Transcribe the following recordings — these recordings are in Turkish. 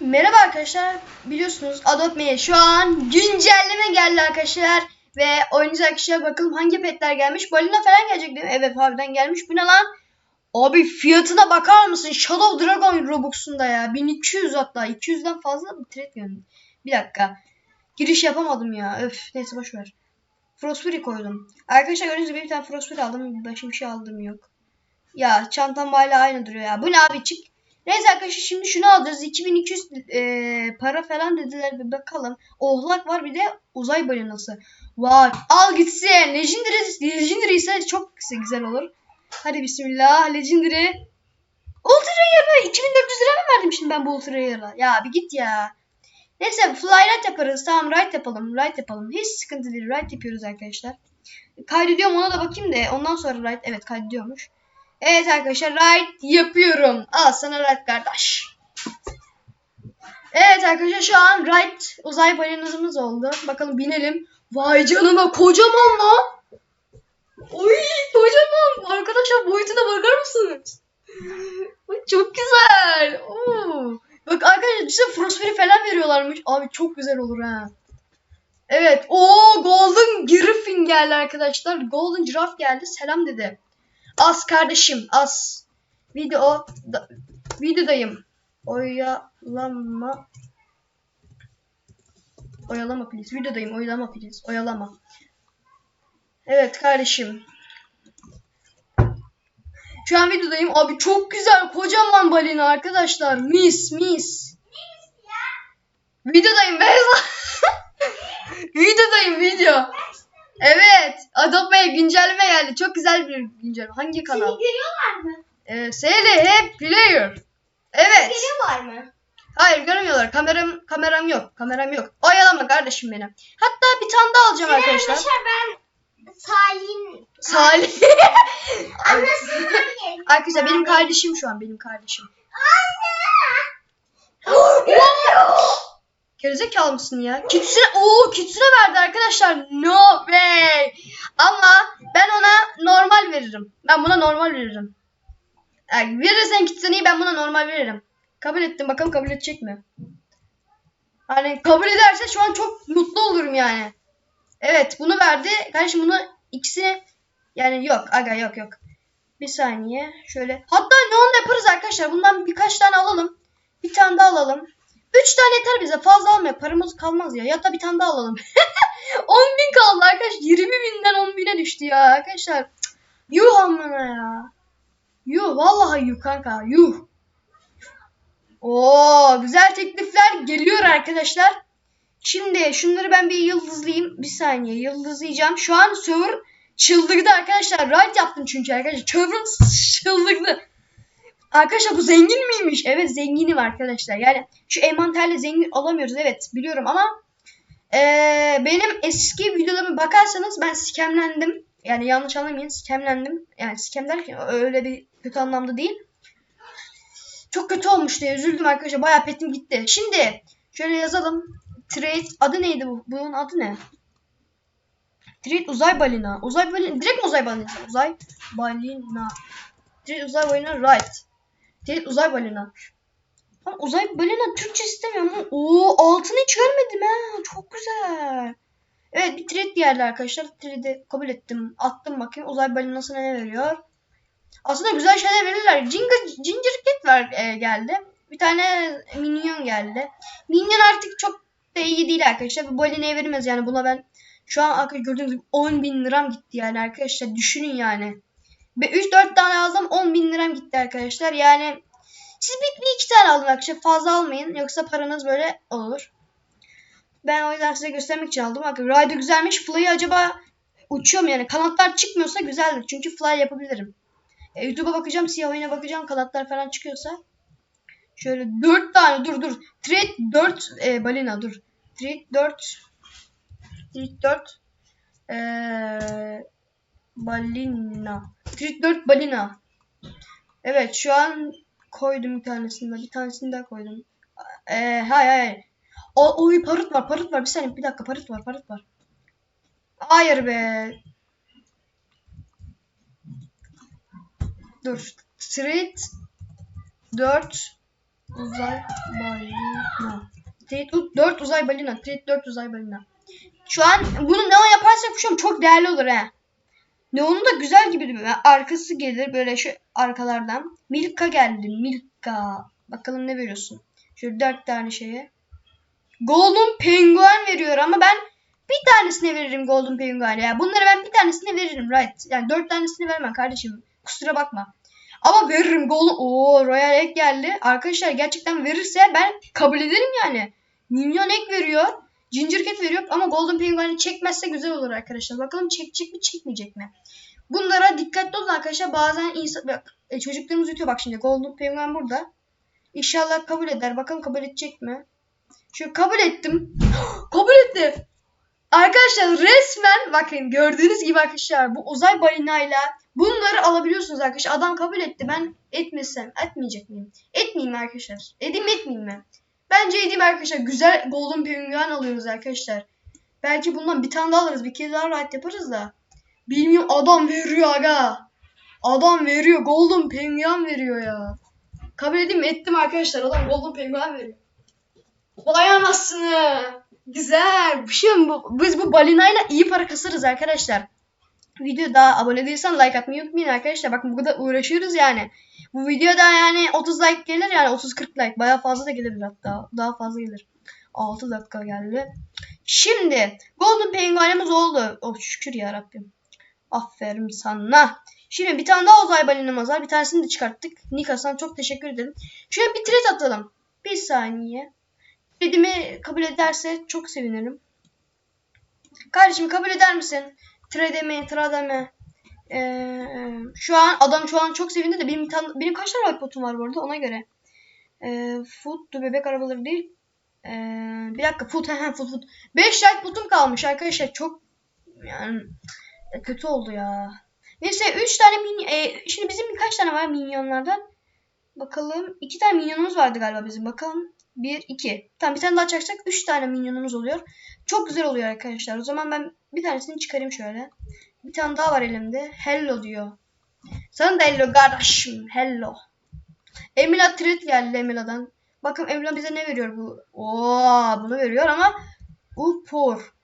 Merhaba arkadaşlar. Biliyorsunuz Adopt Me şu an güncelleme geldi arkadaşlar. Ve oynayacak kişiye bakalım hangi petler gelmiş. Balina falan gelecek değil mi? Evet harbiden gelmiş. Bu ne lan? Abi fiyatına bakar mısın? Shadow Dragon Robux'unda ya. 1200 hatta. 200'den fazla bir trade geldi. Bir dakika. Giriş yapamadım ya. Öf neyse boş ver. Frostfury koydum. Arkadaşlar gördüğünüz gibi bir tane Frostfury aldım. Başka bir şey aldım yok. Ya çantam hala aynı duruyor ya. Bu ne abi çık. Neyse arkadaşlar şimdi şunu alacağız. 2200 e, para falan dediler bir bakalım. Ohlak var bir de uzay balinası. Vay al gitsin. Legendary, Legendary ise çok güzel olur. Hadi bismillah. Legendary. Ultra Rare'a 2400 lira mı verdim şimdi ben bu Ultra Rare'a? Ya bir git ya. Neyse fly ride yaparız. Tamam ride yapalım. Ride yapalım. Hiç sıkıntı değil. Ride yapıyoruz arkadaşlar. Kaydediyorum ona da bakayım da ondan sonra ride. Evet kaydediyormuş. Evet arkadaşlar ride yapıyorum. Al sana ride kardeş. Evet arkadaşlar şu an ride uzay balinamız oldu. Bakalım binelim. Vay canına kocaman lan. Oy kocaman. Arkadaşlar boyutuna bakar mısınız? Çok güzel. Oo. Bak arkadaşlar size Frostberry falan veriyorlarmış. Abi çok güzel olur ha. Evet. O Golden Griffin geldi arkadaşlar. Golden Giraffe geldi. Selam dedi. As kardeşim as. Video da, videodayım. Oyalama. Oyalama please. Videodayım. Oyalama please. Oyalama. Evet kardeşim. Şu an videodayım. Abi çok güzel. Kocaman balina arkadaşlar. Mis mis. Videodayım Beyza. videodayım video. Evet. Adopt Me güncelleme geldi. Çok güzel bir güncelleme. Hangi kanal? Seni görüyorlar mı? Ee, SLH Player. Evet. Görüyorlar mı? Hayır görmüyorlar. Kameram kameram yok. Kameram yok. Oyalama kardeşim beni. Hatta bir tane daha alacağım arkadaşlar. Arkadaşlar ben Salih'in Salih. geldim. arkadaşlar benim kardeşim şu an benim kardeşim. Anne! Gerizekalı mısın ya? Kitsune, ooo kitsune verdi arkadaşlar. No way. Ama ben ona normal veririm. Ben buna normal veririm. Yani verirsen kitsuneyi ben buna normal veririm. Kabul ettim. Bakalım kabul edecek mi? Hani kabul ederse şu an çok mutlu olurum yani. Evet bunu verdi. Kardeşim bunu ikisini yani yok aga yok yok. Bir saniye şöyle. Hatta neon yaparız arkadaşlar. Bundan birkaç tane alalım. Bir tane daha alalım. 3 tane yeter bize. Fazla almaya. Paramız kalmaz ya. Ya da bir tane daha alalım. 10 bin kaldı arkadaşlar. 20 binden 10 bine düştü ya arkadaşlar. Yuh amına ya. Yuh vallahi yuh kanka. Yuh. Oo güzel teklifler geliyor arkadaşlar. Şimdi şunları ben bir yıldızlayayım. Bir saniye yıldızlayacağım. Şu an server çıldırdı arkadaşlar. Raid yaptım çünkü arkadaşlar. Server çıldırdı. Arkadaşlar bu zengin miymiş? Evet zenginim arkadaşlar. Yani şu envanterle zengin olamıyoruz. Evet biliyorum ama eee, benim eski videolarıma bakarsanız ben skemlendim. Yani yanlış anlamayın skemlendim. Yani skem derken öyle bir kötü anlamda değil. Çok kötü olmuştu. Üzüldüm arkadaşlar. Bayağı petim gitti. Şimdi şöyle yazalım. Trade adı neydi bu? Bunun adı ne? Trade uzay balina. Uzay balina. Direkt mi uzay balina? Uzay balina. Trade uzay balina right. Trade uzay balina. Ama uzay balina Türkçe istemiyorum ooo altını hiç görmedim ha. Çok güzel. Evet bir trade geldi arkadaşlar. Trade'i kabul ettim. Attım bakayım uzay balinasına ne veriyor. Aslında güzel şeyler verirler. Ginger, Ginger Cat var, e, geldi. Bir tane minyon geldi. Minyon artık çok da iyi değil arkadaşlar. Bu balinaya verilmez yani buna ben şu an arkadaşlar gördüğünüz gibi 10 bin liram gitti yani arkadaşlar. Düşünün yani. Ve 3-4 tane aldım 10 bin arkadaşlar. Yani siz bir, bir iki tane alın arkadaşlar. Fazla almayın. Yoksa paranız böyle olur. Ben o yüzden size göstermek için aldım. Bakın ride'ı güzelmiş. Fly'ı acaba uçuyor mu yani? Kanatlar çıkmıyorsa güzeldir. Çünkü fly yapabilirim. E, YouTube'a bakacağım. Siyah oyuna bakacağım. Kanatlar falan çıkıyorsa. Şöyle 4 tane dur dur. Trade 4 e, balina dur. Trade 4 Trade 4 e, balina. Trade 4 balina. Evet şu an koydum bir tanesini daha. Bir tanesini daha koydum. Eee hayır hayır. O, oy parıt var parıt var. Bir saniye bir dakika parıt var parıt var. Hayır be. Dur. Street 4 uzay balina. Trade 4 uzay balina. Trade 4 uzay balina. Şu an bunu neon yaparsak şu an çok değerli olur he. Neon'u da güzel gibi değil mi? Arkası gelir böyle şu arkalardan. Milka geldi. Milka. Bakalım ne veriyorsun? Şöyle 4 tane şeye. Golden Penguin veriyor ama ben bir tanesine veririm Golden Penguin ya. Bunları ben bir tanesine veririm right. Yani dört tanesini vermem kardeşim. Kusura bakma. Ama veririm Golden. Oo Royal Egg geldi. Arkadaşlar gerçekten verirse ben kabul ederim yani. Minyon Egg veriyor. Ginger Cat veriyor ama Golden Penguin'i çekmezse güzel olur arkadaşlar. Bakalım çekecek mi çekmeyecek mi? Bunlara dikkatli olun arkadaşlar. Bazen insan, bak, e, çocuklarımız yutuyor bak şimdi. Golden Penguin burada. İnşallah kabul eder. Bakalım kabul edecek mi? Şu kabul ettim. kabul etti. Arkadaşlar resmen bakın gördüğünüz gibi arkadaşlar bu uzay balinayla bunları alabiliyorsunuz arkadaşlar. Adam kabul etti. Ben etmesem etmeyecek miyim? Etmeyeyim arkadaşlar. Edeyim etmeyeyim mi? Bence edeyim arkadaşlar. Güzel golden penguin alıyoruz arkadaşlar. Belki bundan bir tane daha alırız. Bir kez daha rahat yaparız da. Bilmiyorum adam veriyor aga. Adam veriyor. Golden penguin veriyor ya. Kabul edeyim? Ettim arkadaşlar. Adam golden penguin veriyor. Vay anasını. Güzel. Bir şey bu? Biz bu balinayla iyi para kasarız arkadaşlar. Video daha abone değilsen like atmayı unutmayın arkadaşlar. Bakın bu kadar uğraşıyoruz yani. Bu videoda yani 30 like gelir yani 30-40 like. Baya fazla da gelebilir hatta. Daha fazla gelir. 6 dakika geldi. Şimdi Golden Penguin'imiz oldu. Oh şükür ya Rabbim. Aferin sana. Şimdi bir tane daha uzay balinamız var. Bir tanesini de çıkarttık. Nika sana çok teşekkür ederim. Şöyle bir thread atalım. Bir saniye. Threadimi kabul ederse çok sevinirim. Kardeşim kabul eder misin? Threadimi, threadimi. Ee, şu an adam şu an çok sevindi de benim tane, benim kaç tane botum var bu arada ona göre. Ee, food dur bebek arabaları değil. Ee, bir dakika food hemen food food. 5 white botum kalmış arkadaşlar çok yani kötü oldu ya. Neyse 3 tane mini e, şimdi bizim kaç tane var minyonlardan? Bakalım 2 tane minyonumuz vardı galiba bizim. Bakalım 1 2. Tamam bir tane daha açarsak 3 tane minyonumuz oluyor. Çok güzel oluyor arkadaşlar. O zaman ben bir tanesini çıkarayım şöyle. Bir tane daha var elimde. Hello diyor. Sana da hello kardeşim. Hello. Emila Tret geldi Emila'dan. Bakın Emila bize ne veriyor bu? Oo, bunu veriyor ama bu por.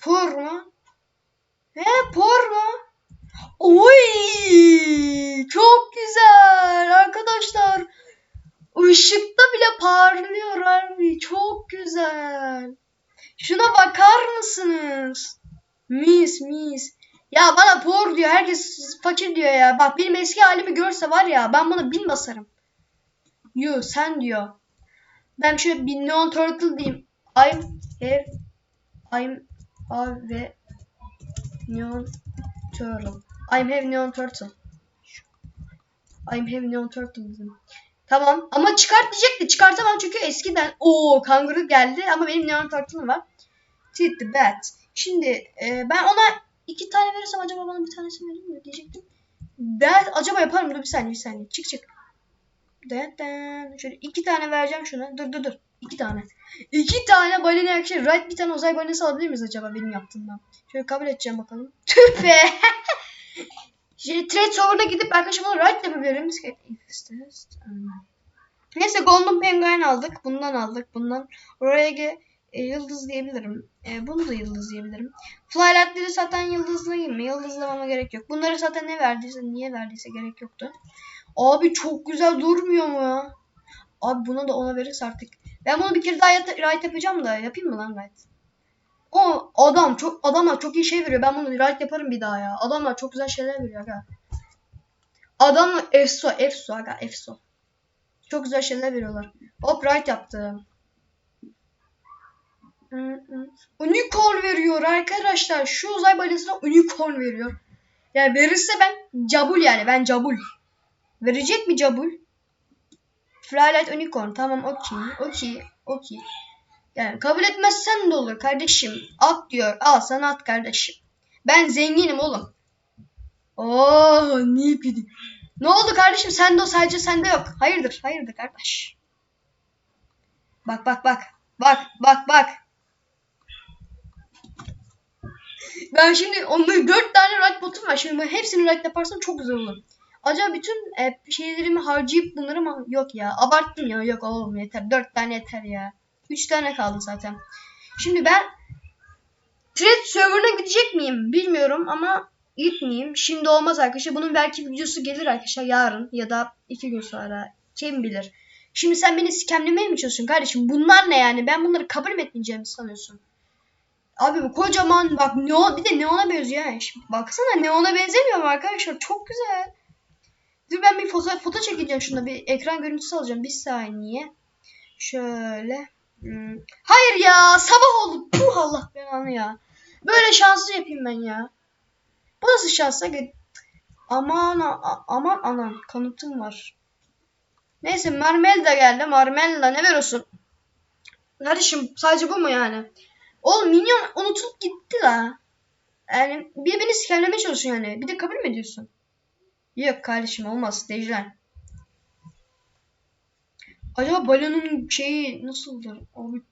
Por mu? He por mu? Oy! Çok güzel arkadaşlar. Işıkta bile parlıyor harbi. Çok güzel. Şuna bakar mısınız? Mis mis. Ya bana por diyor. Herkes fakir diyor ya. Bak benim eski halimi görse var ya ben buna bin basarım. Yo sen diyor. Ben şöyle bir neon turtle diyeyim. I'm have I'm have neon turtle. I'm have neon turtle. I'm have neon turtle dedim. Tamam ama çıkart diyecekti. Çıkartamam çünkü eskiden o kanguru geldi ama benim neon turtle'ım var. Tit the bat. Şimdi e, ben ona iki tane verirsem acaba bana bir tanesini verir mi diyecektim. That acaba yapar mı? Dur bir saniye bir saniye. Çık çık. Den, den. Şöyle iki tane vereceğim şuna. Dur dur dur. İki tane. İki tane balina yakışır. Right bir tane uzay balinası alabilir miyiz acaba benim yaptığımdan? Şöyle kabul edeceğim bakalım. Tüh. Şimdi trade server'da gidip arkadaşım bunu right yapabilirim. Neyse Golden Penguin aldık. Bundan aldık. Bundan Royage e, yıldız diyebilirim. E, bunu da yıldız diyebilirim. Flylight'leri zaten yıldızlayayım mı? Yıldızlamama gerek yok. Bunları zaten ne verdiyse, niye verdiyse gerek yoktu. Abi çok güzel durmuyor mu? Abi buna da ona verirse artık. Ben bunu bir kere daha right yapacağım da. Yapayım mı lan right? O adam çok adamlar çok iyi şey veriyor. Ben bunu right yaparım bir daha ya. Adamlar çok güzel şeyler veriyor aga. Adamlar efso, efso aga, efso. Çok güzel şeyler veriyorlar. Hop right yaptım. Unicorn veriyor arkadaşlar. Şu uzay balinasına unicorn veriyor. Yani verirse ben cabul yani. Ben cabul. Verecek mi cabul? Flylight unicorn. Tamam okey. Okey. Okey. Yani kabul etmezsen de olur kardeşim. At diyor. Al sana at kardeşim. Ben zenginim oğlum. Oh ne pidi. Ne oldu kardeşim? Sende o sadece sende yok. Hayırdır? Hayırdır kardeş. Bak bak bak. Bak bak bak. Ben şimdi onları dört tane right botum var. Şimdi hepsini right yaparsam çok güzel olur. Acaba bütün e, şeylerimi harcayıp bunları mı? Yok ya. Abarttım ya. Yok oğlum yeter. Dört tane yeter ya. Üç tane kaldı zaten. Şimdi ben Thread serverına gidecek miyim? Bilmiyorum ama gitmeyeyim. Şimdi olmaz arkadaşlar. Bunun belki videosu gelir arkadaşlar yarın ya da iki gün sonra. Kim bilir. Şimdi sen beni skemlemeye mi çalışıyorsun kardeşim? Bunlar ne yani? Ben bunları kabul mü etmeyeceğimi sanıyorsun? Abi bu kocaman bak neon bir de neona benziyor yani. Şimdi baksana neona benzemiyor mu arkadaşlar? Çok güzel. Dur ben bir foto, foto çekeceğim şunda bir ekran görüntüsü alacağım. Bir saniye. Şöyle. Hmm. Hayır ya sabah oldu. Puh Allah belanı ya. Böyle şanslı yapayım ben ya. Bu nasıl şansla git. Aman aman anan kanıtım var. Neyse Marmella geldi. Marmella ne veriyorsun? Kardeşim sadece bu mu yani? Oğlum minyon unutulup gitti la. Yani bir beni sikerlemeye çalışıyor yani. Bir de kabul mü ediyorsun? Yok kardeşim olmaz. Dejlen. Acaba balonun şeyi nasıldır? Abi.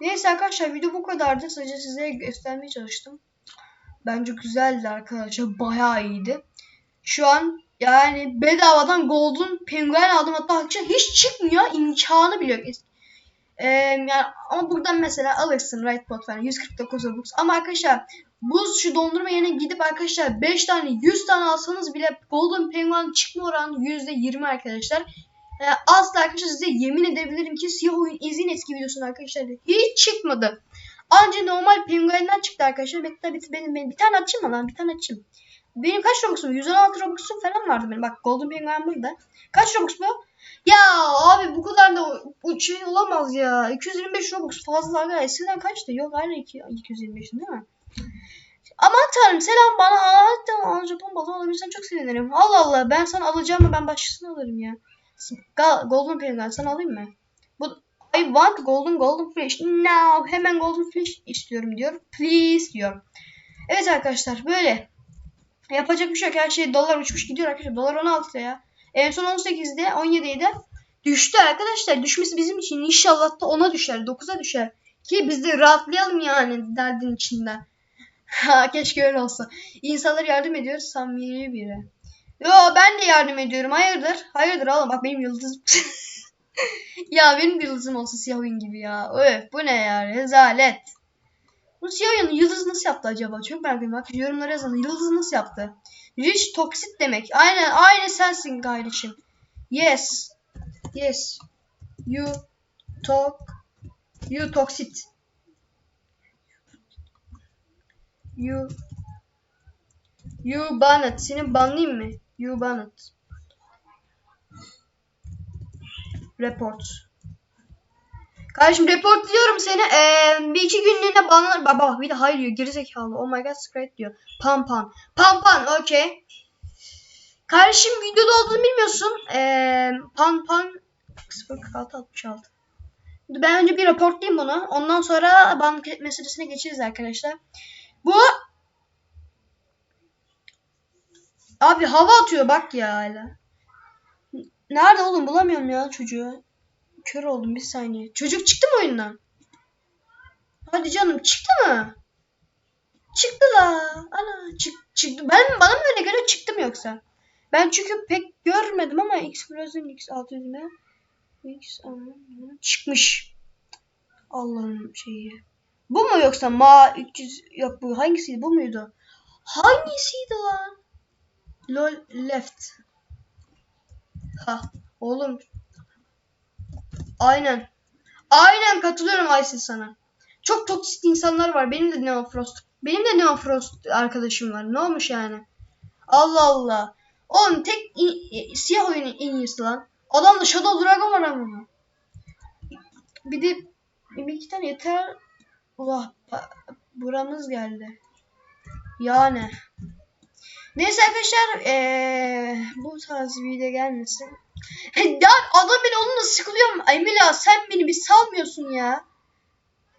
Neyse arkadaşlar video bu kadardı. Sadece size göstermeye çalıştım. Bence güzeldi arkadaşlar. Bayağı iyiydi. Şu an yani bedavadan Golden Penguin aldım. Hatta hiç çıkmıyor. imkanı bile yok. Ee, yani ama buradan mesela alırsın right bot falan 149 Robux. Ama arkadaşlar bu şu dondurma yerine gidip arkadaşlar 5 tane 100 tane alsanız bile Golden Penguin çıkma oranı %20 arkadaşlar. Ee, asla arkadaşlar size yemin edebilirim ki siyah oyun izin eski videosunda arkadaşlar hiç çıkmadı. Anca normal penguenden çıktı arkadaşlar. Bekle bir, benim, benim, bir tane açayım mı lan? Bir tane açayım. Benim kaç Robux'um? 116 Robux'um falan vardı benim. Bak Golden Penguin burada. Kaç Robux bu? Ya abi bu kadar da bu şey olamaz ya. 225 Robux fazla aga. Eskiden kaçtı? Yok 2, 225 değil mi? Aman tanrım selam bana hatta Japon balığı alabilirsen çok sevinirim. Allah Allah ben sana alacağım mı ben başkasını alırım ya. Golden Penguin sana alayım mı? Bu I want golden golden fish. Now hemen golden fish istiyorum diyor. Please diyor. Evet arkadaşlar böyle. Yapacak bir şey yok. Her şey dolar uçmuş gidiyor arkadaşlar. Dolar 16 ya. En son 18'de 17'ydi. Düştü arkadaşlar. Düşmesi bizim için inşallah da 10'a düşer. 9'a düşer. Ki biz de rahatlayalım yani derdin içinden. Ha keşke öyle olsa. İnsanlara yardım ediyoruz samimi biri. Yo ben de yardım ediyorum. Hayırdır? Hayırdır oğlum bak benim yıldızım. ya benim de yıldızım olsa siyah oyun gibi ya. Öf bu ne ya rezalet. Bu oyunu yıldız nasıl yaptı acaba? Çok merak ediyorum. Bak yorumlara yazın. Yıldız nasıl yaptı? Rich toxic demek. Aynen aynı sensin kardeşim. Yes. Yes. You talk. You toxic. You You banned. Seni banlayayım mı? You banned. Report. Kardeşim report diyorum seni. Ee, bir iki günlüğüne banlanır. Baba bir de hayır diyor. Gerizekalı. Oh my god scrap diyor. Pam pam. Pam pam. Okey. Kardeşim videoda olduğunu bilmiyorsun. Ee, pan pan 046 66. Ben önce bir raportlayayım bunu. Ondan sonra bank meselesine geçeriz arkadaşlar. Bu Abi hava atıyor bak ya hala. Nerede oğlum bulamıyorum ya çocuğu. Kör oldum bir saniye. Çocuk çıktı mı oyundan? Hadi canım çıktı mı? Çıktı la. Ana çık, çıktı. Ben bana mı öyle geliyor çıktım yoksa? Ben çünkü pek görmedim ama X Frozen X 600 ne? X çıkmış. Allah'ın şeyi. Bu mu yoksa ma 300 yok bu hangisiydi bu muydu? Hangisiydi lan? Lol left. Ha oğlum. Aynen. Aynen katılıyorum Aysin sana. Çok toksik insanlar var. Benim de Neon Frost. Benim de Neon Frost arkadaşım var. Ne olmuş yani? Allah Allah. Oğlum tek i- i- siyah oyunu en iyisi lan. Adamda Shadow Dragon var ama. Bir de bir iki tane yeter. Allah buramız geldi. Yani. Neyse arkadaşlar eee, bu tarz video gelmesin. Ya adam beni onunla sıkılıyorum. Emila sen beni bir salmıyorsun ya.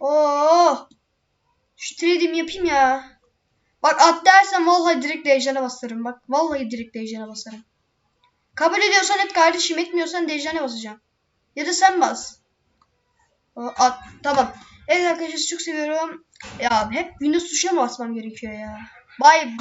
Oo. Şu trade'imi yapayım ya. Bak at dersen vallahi direkt Dejjan'a basarım. Bak vallahi direkt Dejjan'a basarım. Kabul ediyorsan et kardeşim etmiyorsan Dejjan'a basacağım. Ya da sen bas. O, At, tamam. Evet arkadaşlar çok seviyorum. Ya hep Windows tuşuna basmam gerekiyor ya? Bye bye.